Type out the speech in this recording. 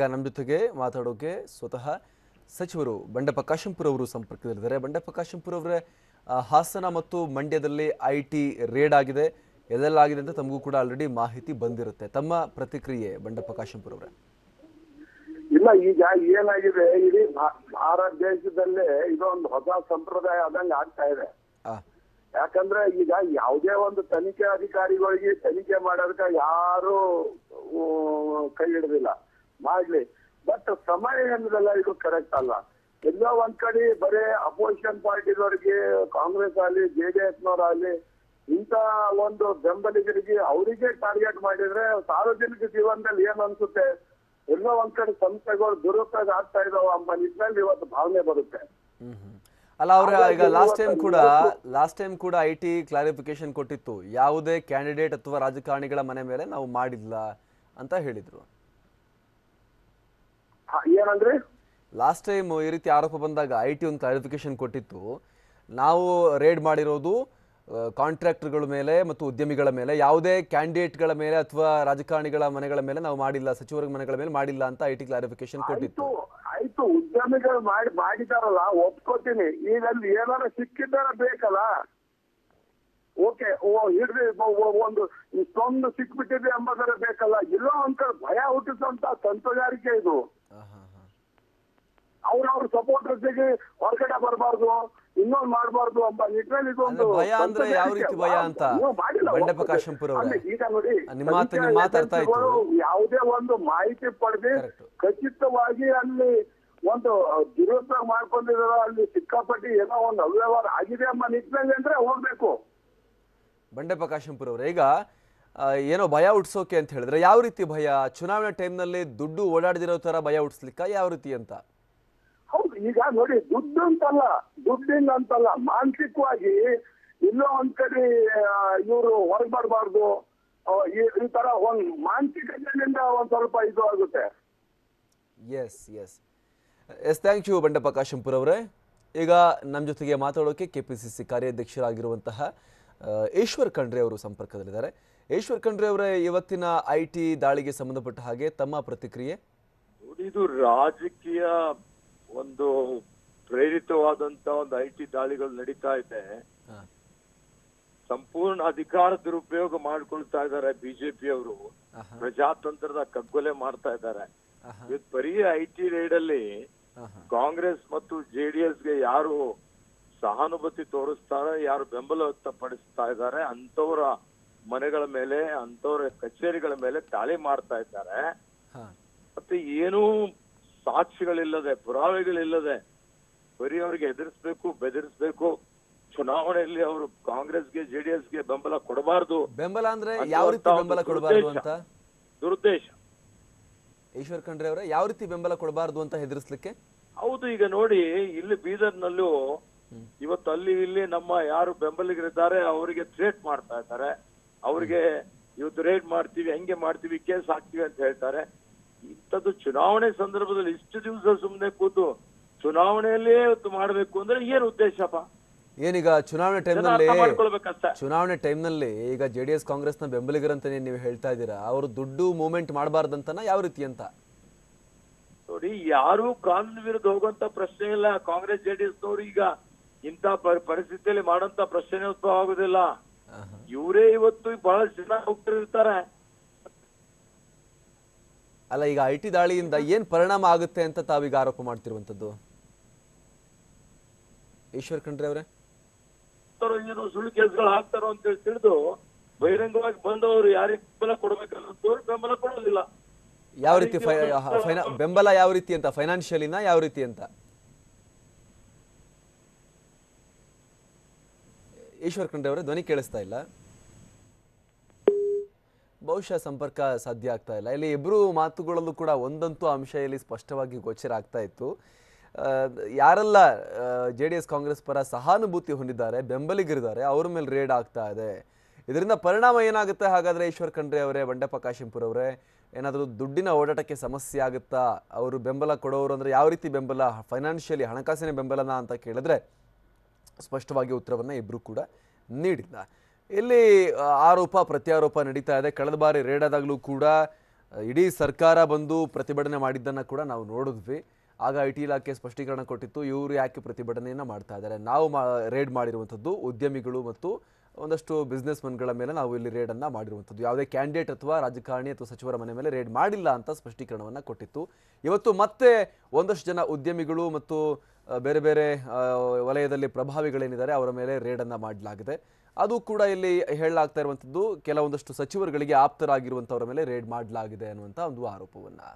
ಈಗ ನಮ್ಮ ಜೊತೆಗೆ ಮಾತಾಡೋಕೆ ಸ್ವತಃ ಸಚಿವರು ಬಂಡೆಪ್ಪ ಕಾಶಂಪುರ ಅವರು ಸಂಪರ್ಕದಲ್ಲಿದ್ದಾರೆ. ಬಂಡೆಪ್ಪ ಕಾಶಂಪುರ ಅವರೇ ಹಾಸನ ಮತ್ತು ಮಂಡ್ಯದಲ್ಲಿ ಐ ಟಿ ರೇಡ್ ಆಗಿದೆ. ಎದೆಲ್ಲಾಗಿದೆ ಅಂತ ತಮಗೂ ಕೂಡ ಆಲ್ರೆಡಿ ಮಾಹಿತಿ ಬಂದಿರುತ್ತೆ. ತಮ್ಮ ಪ್ರತಿಕ್ರಿಯೆ ಬಂಡೆಪ್ಪ ಕಾಶಂಪುರ ಅವರೇ? ಇಲ್ಲ ಈಗ ಏನಾಗಿದೆ ಇಡೀ ಭಾರತ ದೇಶದಲ್ಲೇ ಇದೊಂದು ಹೊಸ ಸಂಪ್ರದಾಯ ಆದಂಗೆ ಆಗ್ತಾ ಇದೆ. ಯಾಕಂದ್ರೆ ಈಗ ಯಾವುದೇ ಒಂದು ತನಿಖೆ ಅಧಿಕಾರಿಗಳಿಗೆ ತನಿಖೆ ಮಾಡೋದಕ್ಕೆ ಯಾರು ಕೈ ಹಿಡಿದಿಲ್ಲ. ಮಾಡ್ಲಿ. ಬಟ್ ಸಮಯ ಎಂಬುದಲ್ಲ ಇದು ಕರೆಕ್ಟ್ ಅಲ್ಲ. ಎಲ್ಲೋ ಒಂದ್ ಕಡೆ ಬರೇ ಅಪೋಸಿಷನ್ ಪಾರ್ಟಿದವರಿಗೆ ಕಾಂಗ್ರೆಸ್ ಆಗ್ಲಿ ಜೆ ಡಿ ಎಸ್ನವರಾಗಲಿ ಇಂತ ಒಂದು ಬೆಂಬಲಿಗರಿಗೆ ಅವರಿಗೆ ಟಾರ್ಗೆಟ್ ಮಾಡಿದ್ರೆ ಸಾರ್ವಜನಿಕ ಜೀವನದಲ್ಲಿ ಏನ್ ಅನ್ಸುತ್ತೆ? ಎಲ್ಲೋ ಒಂದ್ ಕಡೆ ಸಂಸ್ಥೆಗಳು ದುರುಪಯೋಗ ಆಗ್ತಾ ಇದಾವ ಅಂಬ ನಿಟ್ಟಿನಲ್ಲಿ ಇವತ್ತು ಭಾವನೆ ಬರುತ್ತೆ. ಹ್ಮ್ ಹ್ಮ್. ಅಲ್ಲ ಅವ್ರ ಈಗ ಲಾಸ್ಟ್ ಟೈಮ್ ಕೂಡ ಲಾಸ್ಟ್ ಟೈಮ್ ಕೂಡ ಐ ಟಿ ಕ್ಲಾರಿಫಿಕೇಶನ್ ಕೊಟ್ಟಿತ್ತು. ಯಾವುದೇ ಕ್ಯಾಂಡಿಡೇಟ್ ಅಥವಾ ರಾಜಕಾರಣಿಗಳ ಮನೆ ಮೇಲೆ ನಾವು ಮಾಡಿಲ್ಲ ಅಂತ ಹೇಳಿದ್ರು. ಏನಂದ್ರಿ? ಲಾಸ್ಟ್ ಟೈಮ್ ಈ ರೀತಿ ಆರೋಪ ಬಂದಾಗ ಐ ಟಿ ಒಂದು ಕ್ಲಾರಿಫಿಕೇಶನ್ ಕೊಟ್ಟಿತ್ತು. ನಾವು ರೇಡ್ ಮಾಡಿರೋದು ಕಾಂಟ್ರಾಕ್ಟರ್ಗಳ ಮೇಲೆ ಮತ್ತು ಉದ್ಯಮಿಗಳ ಮೇಲೆ ಯಾವುದೇ ಕ್ಯಾಂಡಿಡೇಟ್ಗಳ ಮೇಲೆ ಅಥವಾ ರಾಜಕಾರಣಿಗಳ ಮನೆಗಳ ಮೇಲೆ ನಾವು ಮಾಡಿಲ್ಲ ಸಚಿವರ ಮನೆಗಳ ಮೇಲೆ ಮಾಡಿಲ್ಲ ಅಂತ ಐ ಟಿ ಕ್ಲಾರಿಫಿಕೇಶನ್ ಕೊಟ್ಟಿತ್ತು. ಆಯ್ತು ಉದ್ಯಮಿಗಳು ಮಾಡಿ ಮಾಡಿದಾರಲ್ಲ ಒಪ್ಕೋತೀನಿ. ಈಗ ಅಲ್ಲಿ ಏನಾರ ಸಿಕ್ಕಿದ್ದಾರ ಬೇಕಲ್ಲ? ಓಕೆ ಓ ಒ- ಒಂದು ಇಷ್ಟೊಂದು ಸಿಕ್ಬಿಟ್ಟಿದೆ ಎಂಬುದರ ಬೇಕಲ್ಲ? ಇಲ್ಲೋ ಅಂತ ಭಯ ಹುಟ್ಟಿಸುವಂತ ತಂತ್ರಗಾರಿಕೆ ಇದು. ಅವ್ರವ್ರ ಸಪೋರ್ಟರ್ಸಿಗೆ ಹೊರಗಡೆ ಬರಬಾರ್ದು ಇನ್ನೊಂದು ಮಾಡಬಾರ್ದು ಅಂತ ನಿಟ್ಟಿನಲ್ಲಿ ಇದು ಒಂದು ಭಯ ಅಂದ್ರೆ ಯಾವ ರೀತಿ ಭಯ ಅಂತ? ಬಂಡೆಪ್ಪ. ಕಾಶಂಪುರ ಈಗ ನೋಡಿ ಯಾವುದೇ ಒಂದು ಮಾಹಿತಿ ಪಡೆದು. ಖಚಿತವಾಗಿ ಅಲ್ಲಿ ಒಂದು ದುರುಪಯೋಗ ಮಾಡ್ಕೊಂಡಿದಾರ ಅಲ್ಲಿ ಸಿಕ್ಕಾಪಟ್ಟಿ ಏನೋ ಒಂದು ಅವ್ಯವಹಾರ ಆಗಿದೆ ಎಂಬ ನಿಟ್ಟಿನಲ್ಲಿ ಅಂದ್ರೆ ಹೋಗ್ಬೇಕು ಬಂಡೆಪ್ಪ ಕಾಶಂಪುರ ಅವರೇ ಈಗ ಏನೋ ಭಯ ಹುಟ್ಸೋಕೆ ಅಂತ ಹೇಳಿದ್ರೆ ಯಾವ ರೀತಿ ಭಯ ಚುನಾವಣೆ ಟೈಮ್ನಲ್ಲಿ ದುಡ್ಡು ಓಡಾಡದಿರೋ ತರ ಭಯ ಹುಟ್ಟಿಸ್ಲಿಕ್ಕ ಯಾವ ರೀತಿ ಅಂತ ಈಗ ನೋಡಿ ದುಡ್ಡು ಅಂತಲ್ಲ ದುಡ್ಡಿಂದ ಅಂತಲ್ಲ ಮಾನಸಿಕವಾಗಿ ಇಲ್ಲೋ ಒಂದ್ ಕಡೆ ಇವರು ಹೊರಗೆ ಬರಬಾರ್ದು. ಈ ತರ ಒಂದ್ ಮಾನಸಿಕತೆಯಿಂದ ಒಂದ್ ಸ್ವಲ್ಪ ಇದು ಆಗುತ್ತೆ. Yes yes yes thank you Bandappa Kashampur ಅವರೇ. ಈಗ ನಮ್ಮ ಜೊತೆಗೆ ಮಾತಾಡೋಕೆ ಕೆ ಪಿ ಸಿ ಸಿ ಕಾರ್ಯಾಧ್ಯಕ್ಷರಾಗಿರುವಂತಹ ಈಶ್ವರ್ ಖಂಡ್ರೆ ಅವರು ಸಂಪರ್ಕದಲ್ಲಿದ್ದಾರೆ. ಈಶ್ವರ್ ಖಂಡ್ರೆ ಅವರೇ ಇವತ್ತಿನ ಐ ಟಿ ದಾಳಿಗೆ ಸಂಬಂಧಪಟ್ಟ ಹಾಗೆ ತಮ್ಮ ಪ್ರತಿಕ್ರಿಯೆ? ಇದು ರಾಜಕೀಯ ಒಂದು ಪ್ರೇರಿತವಾದಂತ ಒಂದು ಐ ಟಿ ದಾಳಿಗಳು ನಡೀತಾ ಇದೆ. ಸಂಪೂರ್ಣ ಅಧಿಕಾರ ದುರುಪಯೋಗ ಮಾಡ್ಕೊಳ್ತಾ ಇದ್ದಾರೆ ಬಿಜೆಪಿ ಅವರು ಪ್ರಜಾತಂತ್ರದ ಕಗ್ಗೊಲೆ ಮಾಡ್ತಾ ಇದ್ದಾರೆ. ಇವತ್ತು ಬರೀ ಐ ಟಿ ರೇಡ್ ಅಲ್ಲಿ ಕಾಂಗ್ರೆಸ್ ಮತ್ತು ಜೆಡಿಎಸ್ಗೆ ಯಾರು ಸಹಾನುಭೂತಿ ತೋರಿಸ್ತಾರೆ ಯಾರು ಬೆಂಬಲ ವ್ಯಕ್ತಪಡಿಸ್ತಾ ಇದ್ದಾರೆ ಅಂತವರ ಮನೆಗಳ ಮೇಲೆ ಅಂತವರ ಕಚೇರಿಗಳ ಮೇಲೆ ದಾಳಿ ಮಾಡ್ತಾ ಇದ್ದಾರೆ. ಮತ್ತೆ ಏನೂ ಸಾಕ್ಷಿಗಳಿಲ್ಲದೆ ಪುರಾವೆಗಳಿಲ್ಲದೆ ಬರೀ ಅವ್ರಿಗೆ ಎದುರಿಸ್ಬೇಕು ಬೆದರಿಸ್ಬೇಕು. ಚುನಾವಣೆಯಲ್ಲಿ ಅವರು ಕಾಂಗ್ರೆಸ್ಗೆ ಜೆಡಿಎಸ್ಗೆ ಬೆಂಬಲ ಕೊಡಬಾರದು. ಬೆಂಬಲ ಅಂದ್ರೆ ಯಾವ ರೀತಿ ಬೆಂಬಲ ಕೊಡಬಾರ್ದು ದುರುದ್ದೇಶ. ಅಂತ? ದುರುದ್ದೇಶ. ಈಶ್ವರ್ ಖಂಡ್ರೆ ಅವರ ಯಾವ ರೀತಿ ಬೆಂಬಲ ಕೊಡಬಾರ್ದು ಅಂತ ಹೆದರಿಸ್ಲಿಕ್ಕೆ? ಹೌದು ಈಗ ನೋಡಿ ಇಲ್ಲಿ ಬೀದರ್ನಲ್ಲೂ ಇವತ್ತು ಅಲ್ಲಿ ಇಲ್ಲಿ ನಮ್ಮ ಯಾರು ಬೆಂಬಲಿಗರಿದ್ದಾರೆ ಅವರಿಗೆ ಥ್ರೇಟ್ ಮಾಡ್ತಾ ಇದ್ದಾರೆ. ಅವರಿಗೆ ಇವತ್ತು ರೇಡ್ ಮಾಡ್ತೀವಿ ಹೆಂಗೆ ಮಾಡ್ತೀವಿ ಕೇಸ್ ಹಾಕ್ತೀವಿ ಅಂತ ಹೇಳ್ತಾರೆ. ಇಂಥದ್ದು ಚುನಾವಣೆ ಸಂದರ್ಭದಲ್ಲಿ ಇಷ್ಟು ದಿವಸ ಸುಮ್ಮನೆ ಕೂತು ಚುನಾವಣೆಯಲ್ಲೇ ಮಾಡಬೇಕು ಅಂದ್ರೆ ಏನ್ ಉದ್ದೇಶಪ್ಪ? ಏನೀಗ ಚುನಾವಣೆ ಟೈಮ್ನಲ್ಲಿ ಚುನಾವಣೆ ಟೈಮ್ನಲ್ಲಿ ಈಗ ಜೆ ಡಿ ಎಸ್ ಕಾಂಗ್ರೆಸ್ನ ಬೆಂಬಲಿಗರಂತಾನೆ ನೀವು ಹೇಳ್ತಾ ಇದ್ದೀರಾ? ಅವರು ದುಡ್ಡು ಮೂವ್ಮೆಂಟ್ ಮಾಡಬಾರ್ದಂತನ ಯಾವ ರೀತಿ ಅಂತ? ನೋಡಿ ಯಾರು ಕಾನೂನು ವಿರುದ್ಧ ಹೋಗುವಂತ ಪ್ರಶ್ನೆ ಇಲ್ಲ. ಕಾಂಗ್ರೆಸ್ ಜೆಡಿಎಸ್ ನವರು ಈಗ ಇಂಥ ಪ- ಪರಿಸ್ಥಿತಿಯಲ್ಲಿ ಮಾಡೋಂತ ಪ್ರಶ್ನೆ ಉದ್ಭವ ಆಗುದಿಲ್ಲ. ಇವರೇ ಇವತ್ತು ಬಹಳಷ್ಟು ಜನ ಹೋಗ್ತಿರ್ತಾರೆ ಅಲ್ಲ ಈಗ ಐ ಟಿ ದಾಳಿಯಿಂದ ಏನ್ ಪರಿಣಾಮ ಆಗುತ್ತೆ ಅಂತ ತಾವೀಗ ಆರೋಪ ಮಾಡ್ತಿರುವಂತದ್ದು ಈಶ್ವರ್ ಖಂಡ್ರೆ ಅವರೇ. ಏನು ಸುಳ್ಳು ಕೇಸ್ಗಳು ಹಾಕ್ತಾರೋ ಅಂತ ಹೇಳಿ ತಿಳಿದು ಬಹಿರಂಗವಾಗಿ ಬಂದವರು ಯಾರಿಗೆ ಬೆಂಬಲ ಕೊಡ್ಬೇಕನ್ನೋದು ಬೆಂಬಲ ಕೊಡೋದಿಲ್ಲ. ಯಾವ ರೀತಿ ಬೆಂಬಲ ಯಾವ ರೀತಿ ಅಂತ? ಫೈನಾನ್ಷಿಯಲಿನ ಯಾವ ರೀತಿ ಅಂತ? ಈಶ್ವರ್ ಖಂಡ್ರೆ ಅವರೇ ಧ್ವನಿ ಕೇಳಿಸ್ತಾ ಇಲ್ಲ. ಬಹುಶಃ ಸಂಪರ್ಕ ಸಾಧ್ಯ ಆಗ್ತಾ ಇಲ್ಲ. ಇಲ್ಲಿ ಇಬ್ಬರು ಮಾತುಗಳಲ್ಲೂ ಕೂಡ ಒಂದಂತೂ ಅಂಶ ಇಲ್ಲಿ ಸ್ಪಷ್ಟವಾಗಿ ಗೋಚರ ಆಗ್ತಾ ಇತ್ತು. ಯಾರೆಲ್ಲ ಜೆ ಡಿ ಎಸ್ ಕಾಂಗ್ರೆಸ್ ಪರ ಸಹಾನುಭೂತಿ ಹೊಂದಿದ್ದಾರೆ, ಬೆಂಬಲಿಗರಿದ್ದಾರೆ, ಅವ್ರ ಮೇಲೆ ರೇಡ್ ಆಗ್ತಾ ಇದೆ. ಇದರಿಂದ ಪರಿಣಾಮ ಏನಾಗುತ್ತೆ? ಹಾಗಾದ್ರೆ ಈಶ್ವರ್ ಖಂಡ್ರೆ ಅವರೇ, ಬಂಡೆಪ್ಪ ಕಾಶಿಂಪುರ್ ಅವರೇ, ಏನಾದರೂ ದುಡ್ಡಿನ ಓಡಾಟಕ್ಕೆ ಸಮಸ್ಯೆ ಆಗುತ್ತಾ? ಅವರು ಬೆಂಬಲ ಕೊಡೋರು ಅಂದ್ರೆ ಯಾವ ರೀತಿ ಬೆಂಬಲ ಫೈನಾನ್ಷಿಯಲಿ ಹಣಕಾಸಿನ ಬೆಂಬಲನ ಅಂತ ಕೇಳಿದ್ರೆ ಸ್ಪಷ್ಟವಾಗಿ ಉತ್ತರವನ್ನು ಇಬ್ಬರು ಕೂಡ ನೀಡಿಲ್ಲ. ಇಲ್ಲಿ ಆರೋಪ, ಪ್ರತ್ಯಾರೋಪ ನಡೀತಾ ಇದೆ. ಕಳೆದ ಬಾರಿ ರೇಡ್ ಆದಾಗಲೂ ಕೂಡ ಇಡೀ ಸರ್ಕಾರ ಬಂದು ಪ್ರತಿಭಟನೆ ಮಾಡಿದ್ದನ್ನು ಕೂಡ ನಾವು ನೋಡಿದ್ವಿ. ಆಗ ಐ ಟಿ ಇಲಾಖೆ ಸ್ಪಷ್ಟೀಕರಣ ಕೊಟ್ಟಿತ್ತು, ಇವರು ಯಾಕೆ ಪ್ರತಿಭಟನೆಯನ್ನು ಮಾಡ್ತಾ ಇದ್ದಾರೆ? ನಾವು ಮಾ, ರೇಡ್ ಮಾಡಿರುವಂಥದ್ದು ಉದ್ಯಮಿಗಳು ಮತ್ತು ಒಂದಷ್ಟು ಬಿಸ್ನೆಸ್ ಮನ್ಗಳ ಮೇಲೆ ನಾವು ಇಲ್ಲಿ ರೇಡನ್ನು ಮಾಡಿರುವಂಥದ್ದು. ಯಾವುದೇ ಕ್ಯಾಂಡಿಡೇಟ್ ಅಥವಾ ರಾಜಕಾರಣಿ ಅಥವಾ ಸಚಿವರ ಮನೆ ಮೇಲೆ ರೇಡ್ ಮಾಡಿಲ್ಲ ಅಂತ ಸ್ಪಷ್ಟೀಕರಣವನ್ನು ಕೊಟ್ಟಿತ್ತು. ಇವತ್ತು ಮತ್ತೆ ಒಂದಷ್ಟು ಜನ ಉದ್ಯಮಿಗಳು ಮತ್ತು ಬೇರೆ ಬೇರೆ ವಲಯದಲ್ಲಿ ಪ್ರಭಾವಿಗಳೇನಿದ್ದಾರೆ ಅವರ ಮೇಲೆ ರೇಡನ್ನು ಮಾಡಲಾಗಿದೆ. ಅದು ಕೂಡ ಇಲ್ಲಿ ಹೇಳಲಾಗ್ತಾ ಇರುವಂಥದ್ದು, ಕೆಲವೊಂದಷ್ಟು ಸಚಿವರುಗಳಿಗೆ ಆಪ್ತರಾಗಿರುವಂಥವರ ಮೇಲೆ ರೇಡ್ ಮಾಡಲಾಗಿದೆ ಅನ್ನುವಂಥ ಒಂದು ಆರೋಪವನ್ನು.